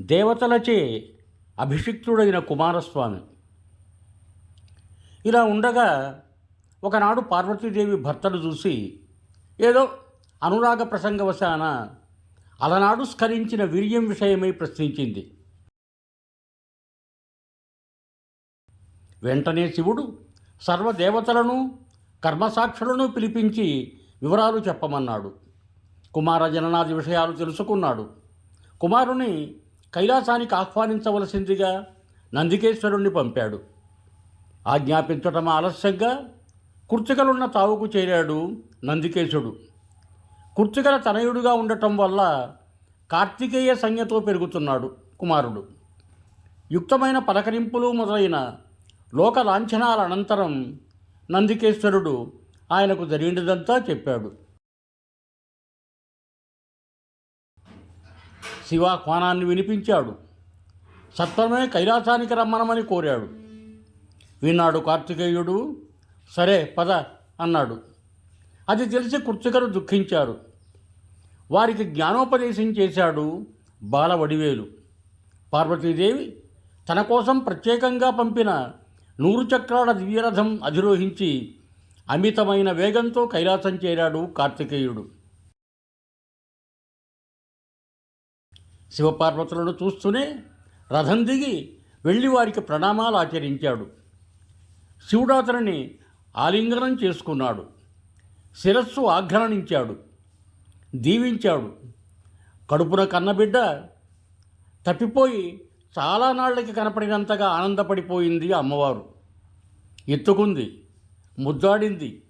దేవతలచే అభిషిక్తుడైన కుమారస్వామి. ఇలా ఉండగా ఒకనాడు పార్వతీదేవి భర్తను చూసి ఏదో అనురాగ ప్రసంగవశాన అలనాడు స్ఖలించిన వీర్యం విషయమై ప్రశ్నించింది. వెంటనే శివుడు సర్వదేవతలను కర్మసాక్షులను పిలిపించి వివరాలు చెప్పమన్నాడు. కుమార జననాది విషయాలు తెలుసుకున్నాడు. కుమారుని కైలాసానికి ఆహ్వానించవలసిందిగా నందికేశ్వరుణ్ణి పంపాడు. ఆజ్ఞాపించటం ఆలస్యంగా కుర్చుకలున్న తావుకు చేరాడు నందికేశుడు. కుర్చుకల తనయుడుగా ఉండటం వల్ల కార్తికేయ సంజ్ఞతో పెరుగుతున్నాడు కుమారుడు. యుక్తమైన పలకరింపులు మొదలైన లోక లాంఛనాల అనంతరం నందికేశ్వరుడు ఆయనకు జరిగినదంతా చెప్పాడు. శివ కోణాన్ని వినిపించాడు. సత్వరమే కైలాసానికి రమ్మనమని కోరాడు. విన్నాడు కార్తికేయుడు. సరే పద అన్నాడు. అది తెలిసి కుర్చకరు దుఃఖించారు. వారికి జ్ఞానోపదేశం చేశాడు బాలవడివేలు పార్వతీదేవి తన కోసం ప్రత్యేకంగా పంపిన నూరు చక్రాల దివ్యరథం అధిరోహించి అమితమైన వేగంతో కైలాసం చేరాడు కార్తికేయుడు. శివపార్వతులను చూస్తూనే రథం దిగి వెళ్ళి వారికి ప్రణామాలు ఆచరించాడు. శివుడు అతనిని ఆలింగనం చేసుకున్నాడు. శిరస్సు ఆఘ్రానించాడు దీవించాడు. కడుపున కన్నబిడ్డ తప్పిపోయి చాలా నాళ్ళకి కనపడినంతగా ఆనందపడిపోయింది అమ్మవారు. ఎత్తుకుంది ముద్దాడింది.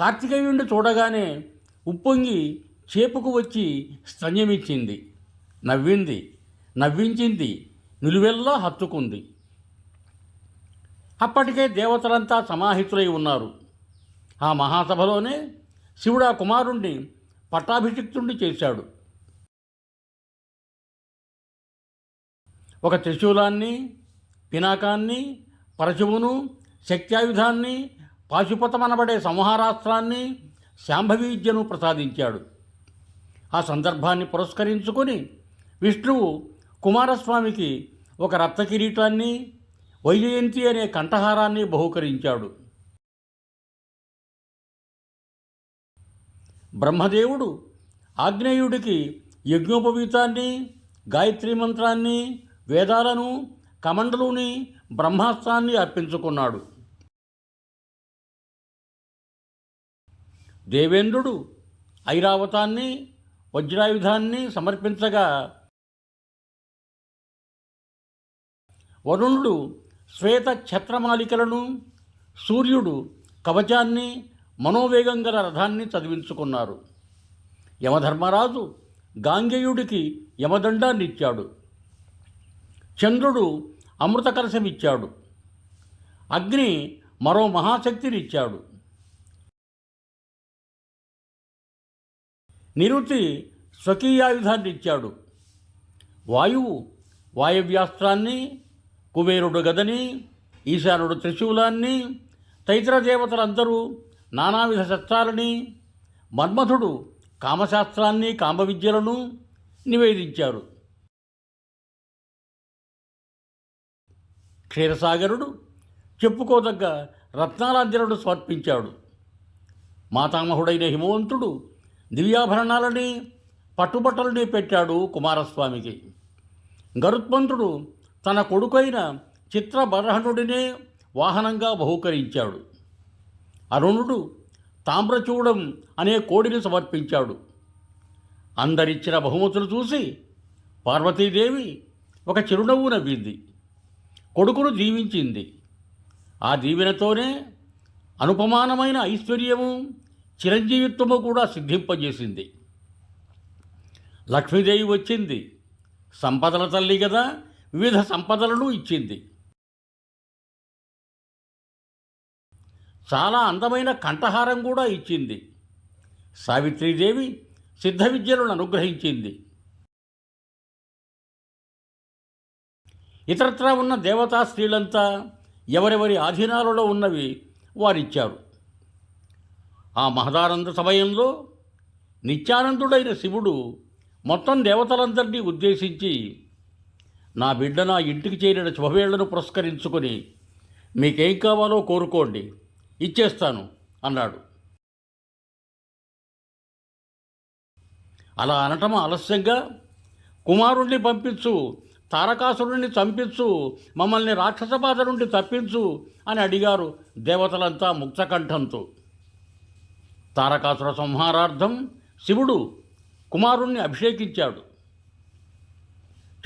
కార్తికేయుణ్ణి చూడగానే ఉప్పొంగి చేపుకు వచ్చి స్తన్యమిచ్చింది నవ్వింది. నవ్వించింది. నిలువెల్లా హత్తుకుంది. అప్పటికే దేవతలంతా సమాహితులై ఉన్నారు. ఆ మహాసభలోనే శివుడా కుమారుణ్ణి పట్టాభిషిక్తుణ్ణి చేశాడు. ఒక త్రిశూలాన్ని పినాకాన్ని పరశువును శక్త్యాయుధాన్ని పాశుపతమనబడే సంహారాస్త్రాన్ని శాంభవి విద్యను ప్రసాదించాడు. ఆ సందర్భాన్ని పురస్కరించుకొని విష్ణువు కుమారస్వామికి ఒక రక్త కిరీటాన్ని వైజయంతి అనే కంఠహారాన్ని బహుకరించాడు. బ్రహ్మదేవుడు ఆగ్నేయుడికి యజ్ఞోపవీతాన్ని గాయత్రి మంత్రాన్ని వేదాలను కమండలుని బ్రహ్మాస్త్రాన్ని అర్పించుకున్నాడు. దేవేంద్రుడు ఐరావతాన్ని వజ్రాయుధాన్ని సమర్పించగా వరుణుడు శ్వేత ఛత్రమాలికలను సూర్యుడు కవచాన్ని మనోవేగం గల రథాన్ని చదివించుకున్నారు. యమధర్మరాజు గాంగేయుడికి యమదండాన్ని ఇచ్చాడు చంద్రుడు అమృత కలశమిచ్చాడు అగ్ని మరో మహాశక్తిని ఇచ్చాడు నిరుతి స్వకీయాయుధాన్ని ఇచ్చాడు. వాయువు వాయువ్యాస్త్రాన్ని కుబేరుడు గదని ఈశానుడు త్రిశూలాన్ని తైత్ర దేవతలందరూ నానావిధ శస్త్రాలని మన్మథుడు కామశాస్త్రాన్ని కామవిద్యలను నివేదించారు. క్షీరసాగరుడు చెప్పుకోదగ్గ రత్నాలాంజనుడు సమర్పించాడు. మాతామహుడైన హిమవంతుడు దివ్యాభరణాలని పట్టుబట్టలని పెట్టాడు కుమారస్వామికి. గరుత్మంతుడు తన కొడుకైన చిత్రబరహణుడినే వాహనంగా బహూకరించాడు. అరుణుడు తామ్రచూడం అనే కోడిని సమర్పించాడు. అందరిచ్చిన బహుమతులు చూసి పార్వతీదేవి ఒక చిరునవ్వు నవ్వింది. కొడుకును దీవించింది. ఆ దీవెనతోనే అనుపమానమైన ఐశ్వర్యము చిరంజీవిత్వము కూడా సిద్ధింపజేసింది. లక్ష్మీదేవి వచ్చింది. సంపదల తల్లి కదా వివిధ సంపదలను ఇచ్చింది. చాలా అందమైన కంఠహారం కూడా ఇచ్చింది. సావిత్రీదేవి సిద్ధ విద్యలను అనుగ్రహించింది. ఇతరత్రా ఉన్న దేవతా స్త్రీలంతా ఎవరెవరి ఆధీనాలలో ఉన్నవి వారిచ్చారు. ఆ మహదానంద సమయంలో నిత్యానందుడైన శివుడు మొత్తం దేవతలందరినీ ఉద్దేశించి నా బిడ్డ నా ఇంటికి చేరిన శుభవేళ్ళను పురస్కరించుకొని మీకేం కావాలో కోరుకోండి. ఇచ్చేస్తాను అన్నాడు. అలా అనటం ఆలస్యంగా కుమారుణ్ణి పంపించు తారకాసురుణ్ణి చంపించు మమ్మల్ని రాక్షస బాధ నుండి తప్పించు అని అడిగారు దేవతలంతా ముక్తకంఠంతో. తారకాసుర సంహారార్థం శివుడు కుమారుణ్ణి అభిషేకించాడు.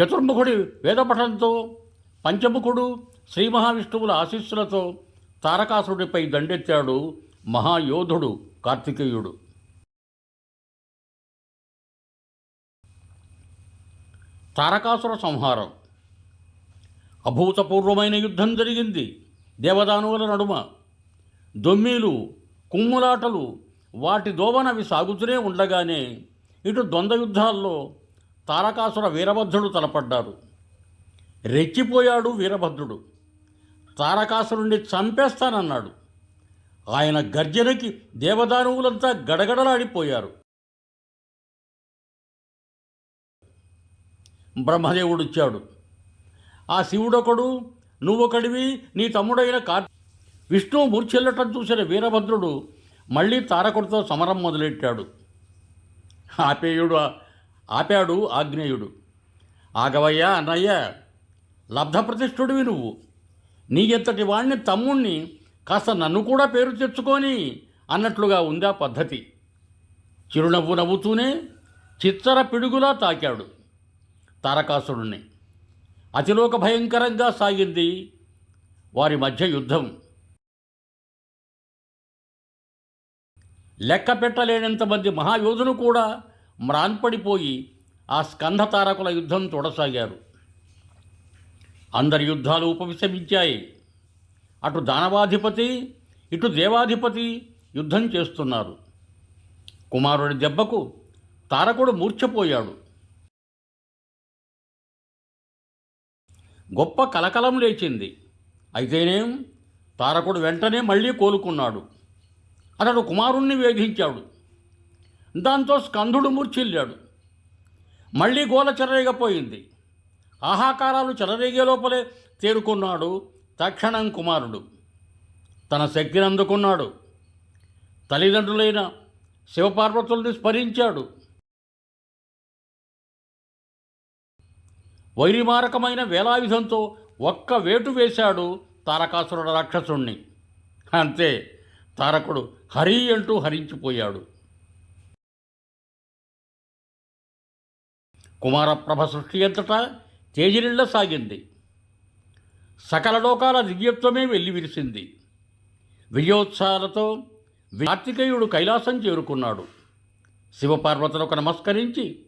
చతుర్ముఖుడి వేదపఠంతో పంచముఖుడు శ్రీ మహావిష్ణువుల ఆశీస్సులతో తారకాసురుడిపై దండెత్తాడు మహాయోధుడు కార్తికేయుడు. తారకాసుర సంహారం అభూతపూర్వమైన యుద్ధం జరిగింది దేవదానువుల నడుమ. దొమ్మీలు కుమ్ములాటలు వాటి దోవనవి సాగుతూనే ఉండగానే ఇటు ద్వంద్వ యుద్ధాల్లో తారకాసుర వీరభద్రుడు తలపడ్డారు. రెచ్చిపోయాడు వీరభద్రుడు. తారకాసురుణ్ణి చంపేస్తానన్నాడు. ఆయన గర్జనకి దేవదానవులంతా గడగడలాడిపోయారు. బ్రహ్మదేవుడిచ్చాడు. ఆ శివుడొకడు నువ్వొకడివి నీ తమ్ముడైన కార్ విష్ణువు మూర్చెల్లటం చూసిన వీరభద్రుడు మళ్ళీ తారకుడితో సమరం మొదలెట్టాడు. ఆపేయుడు ఆపాడు ఆగ్నేయుడు. ఆగవయ్యా అన్నయ్య లబ్ధప్రతిష్ఠుడివి నువ్వు. నీ ఎంతటి వాణ్ణి తమ్ముణ్ణి కాస్త నన్ను కూడా పేరు తెచ్చుకొని అన్నట్లుగా ఉందా పద్ధతి. చిరునవ్వు నవ్వుతూనే చిత్తర పిడుగులా తాకాడు తారకాసురుణ్ణి. అతిలోక భయంకరంగా సాగింది వారి మధ్య యుద్ధం. లెక్క పెట్టలేనంతమంది మహాయోధులు కూడా మ్రాన్పడిపోయి ఆ స్కంధ తారకుల యుద్ధం చూడసాగారు అందరి యుద్ధాలు ఉపవిశమించాయి అటు దానవాధిపతి ఇటు దేవాధిపతి యుద్ధం చేస్తున్నారు. కుమారుడి దెబ్బకు తారకుడు మూర్ఛపోయాడు. గొప్ప కలకలం లేచింది. అయితేనేం? తారకుడు వెంటనే మళ్ళీ కోలుకున్నాడు. అతడు కుమారుణ్ణి వేధించాడు. దాంతో స్కందుడు మూర్ఛిల్లాడు. మళ్ళీ గోల చెలరేగపోయింది. ఆహాకారాలు చెలరేగే లోపలే తేరుకున్నాడు తక్షణం కుమారుడు. తన శక్తిని అందుకున్నాడు. తల్లిదండ్రులైన శివపార్వతుల్ని స్మరించాడు. వైరిమారకమైన వేలాయుధంతో ఒక్క వేటు వేశాడు తారకాసురుడు రాక్షసుణ్ణి. అంతే. తారకుడు హరి అంటూ హరించిపోయాడు. కుమారప్రభ సృష్టి అంతటా తేజిరిళ్ళ సాగింది. సకల లోకాల దివ్యత్వమే వెళ్ళి విరిసింది విజయోత్సాహాలతో కార్తికేయుడు కైలాసం చేరుకున్నాడు. శివపార్వతులకు నమస్కరించి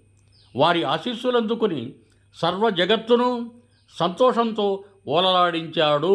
వారి ఆశీస్సులందుకుని సర్వ జగత్తును సంతోషంతో ఓలలాడించాడు.